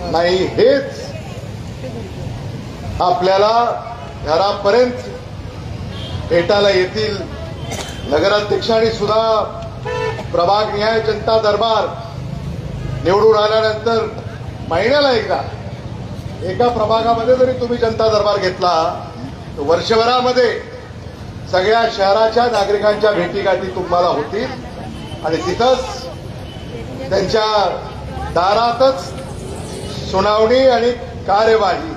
नाही हेच आपल्याला घरापर्यंत भेटायला येतील. नगराध्यक्षांनी सुद्धा प्रभाग न्याय जनता दरबार निवडून आल्यानंतर महिन्याला एकदा एका प्रभागामध्ये जरी तुम्ही जनता दरबार घेतला तर वर्षभरामध्ये सगळ्या शहराच्या नागरिकांच्या भेटीगाठी तुम्हाला होतील. आणि तिथंच त्यांच्या दारातच सुनावणी आणि कार्यवाही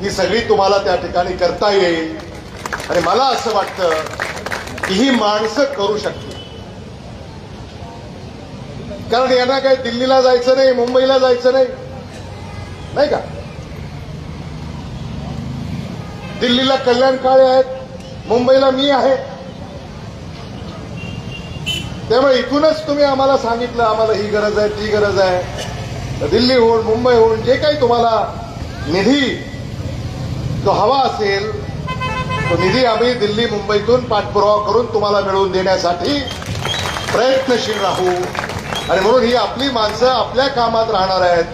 ही सगळी तुम्हाला त्या ठिकाणी करता येईल. आणि मला असं वाटतं की ही माणसं करू शकतील. कारण यांना काही दिल्लीला जायचं नाही मुंबईला जायचं नाही. नाही का? दिल्लीला कल्याण काळे आहेत मुंबईला मी आहे. त्यामुळे इथूनच तुम्ही आम्हाला सांगितलं आम्हाला ही गरज आहे ती गरज आहे. दिल्लीहून मुंबईहून जे काही तुम्हाला निधी जो हवा असेल तो निधी आम्ही दिल्ली मुंबईतून पाठपुरावा करून तुम्हाला मिळवून देण्यासाठी प्रयत्नशील राहू. आणि म्हणून ही आपली माणसं आपल्या कामात राहणार आहेत.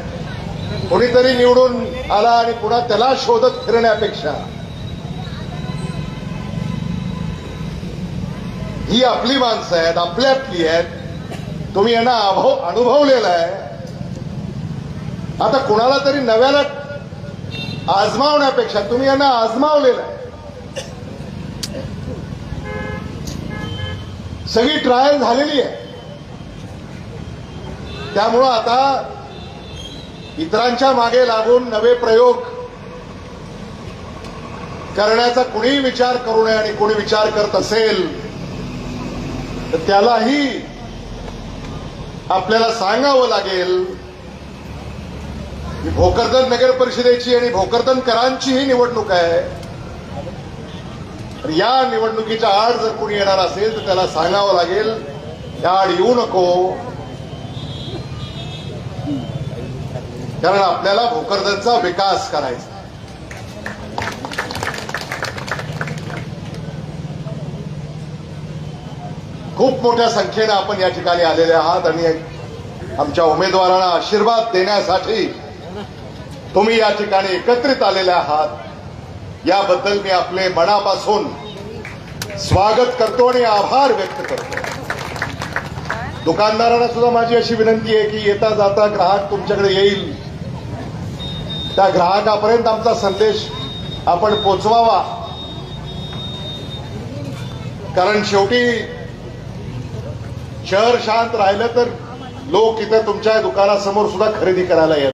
कोणीतरी निवडून आला आणि पुन्हा त्याला शोधत फिरण्यापेक्षा. ही आपली माणसं आहेत आपल्यातली आहेत. तुम्ही यांना अभाव अनुभवलेला आहे. आता कुणाला तरी नव्याला आजमावण्यापेक्षा तुम्ही यांना आजमावलेलं आहे. सगळी ट्रायल झालेली आहे. त्यामुळं आता इतरांच्या मागे लागून नवे प्रयोग करण्याचा कुणीही विचार करू नये आणि कोणी विचार करत असेल तर त्यालाही आपल्याला सांगावं लागेल भोकरदन नगर परिषदेची आणि भोकरदनकरांची ही निवडणूक आहे. तर या निवडणुकीच्या आड जर कोणी येणार असेल तर त्याला सांगावं लागेल या आड येऊ नको. कारण आपल्याला भोकरदनचा विकास करायचा खूप मोठ्या संख्येनं आपण या ठिकाणी आलेले आहात आणि आमच्या उमेदवारांना आशीर्वाद देण्यासाठी तुम्ही या ठिकाणी एकत्रित आलेले आहात. याबद्दल मी आपले मनापासून स्वागत करतो आणि आभार व्यक्त करतो. दुकानदारांना सुद्धा माझी अशी विनंती आहे की येता जाता ग्राहक तुमच्याकडे येईल. त्या ग्राहकापर्यंत आमचा संदेश आपण पोचवावा. कारण शेवटी शहर शांत राहिलं तर लोक इथं तुमच्या दुकानासमोर सुद्धा खरेदी करायला येतात.